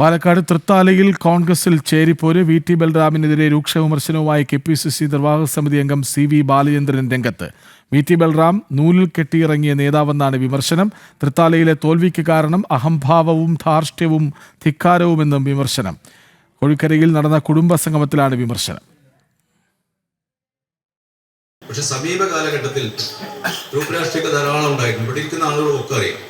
പാലക്കാട് തൃത്താലയിൽ കോൺഗ്രസിൽ ചേരിപ്പോര് V T ബൽറാമിനെതിരെ രൂക്ഷ വിമർശനവുമായി കെ പി സി സി നിർവാഹക സമിതി അംഗം സി വി ബാലചന്ദ്രൻ രംഗത്ത്. വി ടി ബൽറാം നൂലിൽ കെട്ടിയിറങ്ങിയ നേതാവെന്നാണ് വിമർശനം. തൃത്താലയിലെ തോൽവിക്ക് കാരണം അഹംഭാവവും ധാർഷ്ട്യവും ധിക്കാരവുമെന്നും വിമർശനം. കോഴിക്കരയിൽ നടന്ന കുടുംബ സംഗമത്തിലാണ് വിമർശനം. പക്ഷെ സമീപ കാലഘട്ടത്തിൽ ധാരാളം ഉണ്ടായിട്ടുണ്ട്. ഇവിടെ ഇരിക്കുന്ന ആളുകളൊക്കെ അറിയാം.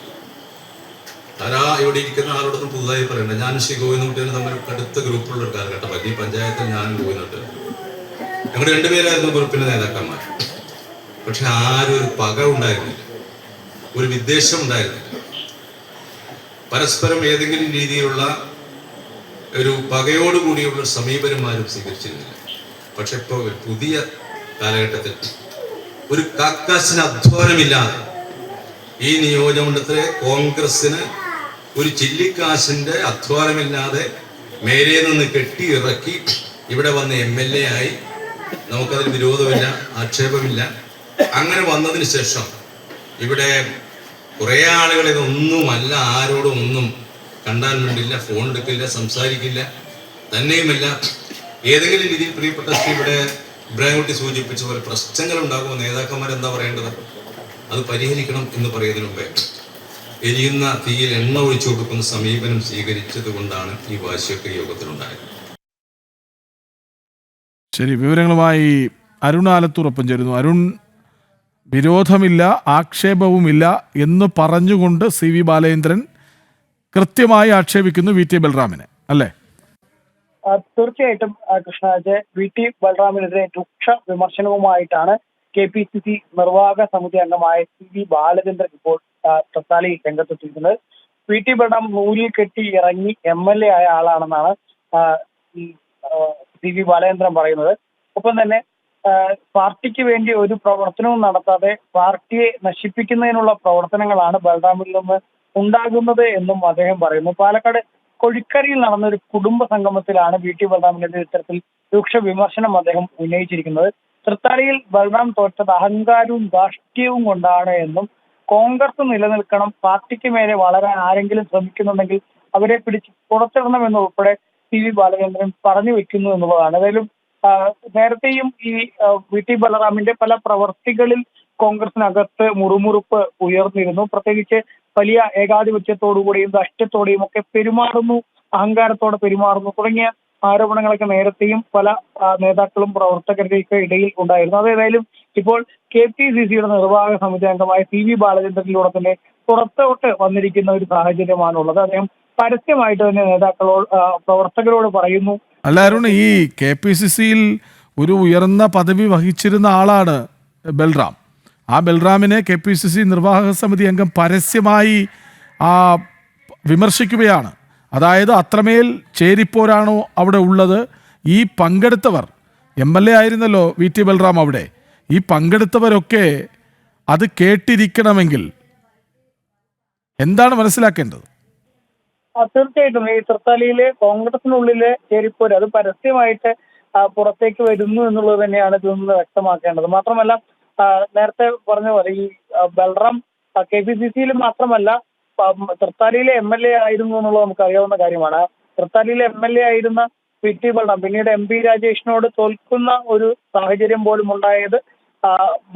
ധാരാ ഇവിടെ ഇരിക്കുന്ന ആളോടൊന്നും പുതുതായി പറയണ്ട. ഞാൻ ശ്രീ ഗോവിന്ദകുട്ടിയും തമ്മിൽ കടുത്ത ഗ്രൂപ്പുള്ള ഒരു കാലഘട്ടം ഈ പഞ്ചായത്തിൽ ഞാനും ഗോവിന്ദട്ട് ഞങ്ങൾ രണ്ടുപേരായിരുന്നു ഗ്രൂപ്പിന്റെ നേതാക്കന്മാർ പക്ഷെ ആരും ഒരു പക ഉണ്ടായിരുന്നില്ല. ഒരു വിദ്വേഷം ഉണ്ടായിരുന്നില്ല. പരസ്പരം ഏതെങ്കിലും രീതിയിലുള്ള ഒരു പകയോടുകൂടിയുള്ള സമീപനമാരും സ്വീകരിച്ചിരുന്നില്ല. പക്ഷെ ഇപ്പോൾ പുതിയ കാലഘട്ടത്തിൽ ഒരു കാക്കാശിന് അധ്വാനമില്ലാതെ ഈ നിയോജകമണ്ഡലത്തിലെ കോൺഗ്രസിന് ഒരു ചില്ലിക്കാശിന്റെ അധ്വാനമില്ലാതെ മേലെ നിന്ന് കെട്ടി ഇറക്കി ഇവിടെ വന്ന എം എൽ എ ആയി. നമുക്കതിൽ വിരോധമില്ല ആക്ഷേപമില്ല. അങ്ങനെ വന്നതിന് ശേഷം ഇവിടെ കുറേ ആളുകൾ ഇതൊന്നുമല്ല ആരോടും ഒന്നും കണ്ടാൻ വേണ്ടില്ല ഫോൺ എടുക്കില്ല സംസാരിക്കില്ല തന്നെയുമല്ല. ഏതെങ്കിലും രീതിയിൽ പ്രിയപ്പെട്ട ശ്രീ ഇവിടെ ഇബ്രാഹിംകുട്ടി സൂചിപ്പിച്ച പോലെ പ്രശ്നങ്ങൾ ഉണ്ടാകുമ്പോൾ നേതാക്കന്മാർ എന്താ പറയേണ്ടത്? അത് പരിഹരിക്കണം എന്ന് പറയുന്നതിന് മുമ്പേ എരിയുന്ന തീയിൽ എണ്ണ ഒഴിച്ചു കൊടുക്കുന്ന സമീപനം സ്വീകരിച്ചത് കൊണ്ടാണ് ഈ വാശിയൊക്കെ യോഗത്തിലുണ്ടായത്. ശരി വിവരങ്ങളുമായി അരുൺ ആലത്തൂറൊപ്പം ചേരുന്നു. അരുൺ വിരോധമില്ല ആക്ഷേപവുമില്ല എന്ന് പറഞ്ഞുകൊണ്ട് സി വി ബാലേന്ദ്രൻ കൃത്യമായി ആക്ഷേപിക്കുന്നു വി ടി ബൽറാമിനെ. അല്ലേ? തീർച്ചയായിട്ടും കൃഷ്ണരാജ് വി ടി ബൽറാമിനെതിരെ രൂക്ഷ വിമർശനവുമായിട്ടാണ് കെ പി സി സി നിർവാഹക സമിതി അംഗമായ സി വി ബാലചന്ദ്രൻ ഇപ്പോൾ തൃത്താലയിൽ രംഗത്തെത്തിയിരിക്കുന്നത്. പി ടി ബലറാം നൂലിൽ കെട്ടി ഇറങ്ങി എം എൽ എ ആയ ആളാണെന്നാണ് സി വി ബാലചന്ദ്രൻ പറയുന്നത്. ഒപ്പം തന്നെ പാർട്ടിക്ക് വേണ്ടി ഒരു പ്രവർത്തനവും നടത്താതെ പാർട്ടിയെ നശിപ്പിക്കുന്നതിനുള്ള പ്രവർത്തനങ്ങളാണ് ബലറാമിൽ നിന്ന് ഉണ്ടാകുന്നത് എന്നും അദ്ദേഹം പറയുന്നു. പാലക്കാട് കൊഴിക്കരയിൽ നടന്ന ഒരു കുടുംബ സംഗമത്തിലാണ് വി ടി ബൽറാമിന്റെ ഇത്തരത്തിൽ രൂക്ഷ വിമർശനം അദ്ദേഹം ഉന്നയിച്ചിരിക്കുന്നത്. തൃത്താലയിൽ ബലറാം തോറ്റത് അഹങ്കാരവും ധാർഷ്ട്യവും കൊണ്ടാണ് എന്നും കോൺഗ്രസ് നിലനിൽക്കണം പാർട്ടിക്ക് മേലെ വളരാൻ ആരെങ്കിലും ശ്രമിക്കുന്നുണ്ടെങ്കിൽ അവരെ പിടിച്ച് പുറത്തിടണമെന്നുൾപ്പെടെ സി വി ബാലചന്ദ്രൻ പറഞ്ഞു വെക്കുന്നു എന്നുള്ളതാണ്. ഏതായാലും നേരത്തെയും ഈ വി ടി ബലറാമിന്റെ പല പ്രവർത്തികളിൽ കോൺഗ്രസിനകത്ത് മുറുമുറുപ്പ് ഉയർന്നിരുന്നു. പ്രത്യേകിച്ച് വലിയ ഏകാധിപത്യത്തോടുകൂടിയും ദഷ്ടത്തോടെയും ഒക്കെ പെരുമാറുന്നു അഹങ്കാരത്തോടെ പെരുമാറുന്നു തുടങ്ങിയ ആരോപണങ്ങളൊക്കെ നേരത്തെയും പല നേതാക്കളും പ്രവർത്തകരുടെയൊക്കെ ഇടയിൽ ഉണ്ടായിരുന്നു. അതേതായാലും ഇപ്പോൾ കെ പി സി സിയുടെ നിർവാഹക സമിതി അംഗമായ സി വി ബാലചന്ദ്രനിലൂടെ തന്നെ പുറത്തോട്ട് വന്നിരിക്കുന്ന ഒരു സാഹചര്യമാണുള്ളത്. അദ്ദേഹം പരസ്യമായിട്ട് തന്നെ നേതാക്കളോട് പ്രവർത്തകരോട് പറയുന്നു. അല്ല അരുൺ ഈ കെ പി സി സിയിൽ ഒരു ഉയർന്ന പദവി വഹിച്ചിരുന്ന ആളാണ് ബൽറാം. ആ ബൽറാമിനെ കെ പി സി സി നിർവാഹക സമിതി അംഗം പരസ്യമായി ആ വിമർശിക്കുകയാണ്. അതായത് അത്രമേൽ ചേരിപ്പോരാണോ അവിടെ ഉള്ളത്? ഈ പങ്കെടുത്തവർ എം എൽ എ ആയിരുന്നല്ലോ വി ടി ബൽറാം അവിടെ. ഈ പങ്കെടുത്തവരൊക്കെ അത് കേട്ടിരിക്കണമെങ്കിൽ എന്താണ് മനസ്സിലാക്കേണ്ടത്? തീർച്ചയായിട്ടും. ഈ തൃത്താലയിലെ കോൺഗ്രസിനുള്ളിലെ ചേരിപ്പോര് അത് പരസ്യമായിട്ട് പുറത്തേക്ക് വരുന്നു എന്നുള്ളത് തന്നെയാണ് ഇതിൽ നിന്ന് വ്യക്തമാക്കേണ്ടത്. മാത്രമല്ല നേരത്തെ പറഞ്ഞ പോലെ ഈ ബൽറാം കെ പി സി സിയിൽ മാത്രമല്ല തൃത്താലിയിലെ എം എൽ എ ആയിരുന്നു എന്നുള്ളത് നമുക്ക് അറിയാവുന്ന കാര്യമാണ് തൃത്താലയിലെ എം എൽ എ ആയിരുന്ന പി ടി ബൽറാം പിന്നീട് എം പി രാജേഷിനോട് തോൽക്കുന്ന ഒരു സാഹചര്യം പോലും ഉണ്ടായത്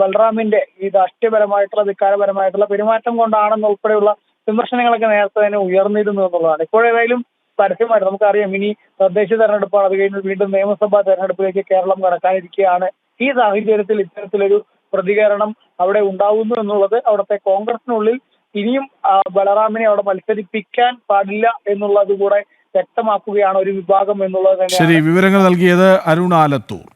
ബൽറാമിന്റെ ഈ രാഷ്ട്രീയപരമായിട്ടുള്ള ധിക്കാരപരമായിട്ടുള്ള പെരുമാറ്റം കൊണ്ടാണെന്ന് ഉൾപ്പെടെയുള്ള വിമർശനങ്ങളൊക്കെ നേരത്തെ തന്നെ ഉയർന്നിരുന്നു എന്നുള്ളതാണ്. ഇപ്പോഴേതായാലും പരസ്യമായിട്ട് നമുക്കറിയാം ഇനി തദ്ദേശ തെരഞ്ഞെടുപ്പാണ്. അത് കഴിഞ്ഞ് വീണ്ടും നിയമസഭാ തെരഞ്ഞെടുപ്പിലേക്ക് കേരളം കടക്കാനിരിക്കുകയാണ്. ഈ സാഹചര്യത്തിൽ ഇത്തരത്തിലൊരു പ്രതികരണം അവിടെ ഉണ്ടാവുന്നു എന്നുള്ളത് അവിടുത്തെ കോൺഗ്രസിനുള്ളിൽ ഇനിയും ബലറാമിനെ അവിടെ മത്സരിപ്പിക്കാൻ പാടില്ല എന്നുള്ളത് കൂടെ വ്യക്തമാക്കുകയാണ് ഒരു വിഭാഗം എന്നുള്ളത് ശരി വിവരങ്ങൾ നൽകിയത് അരുൺ ആലത്തൂർ.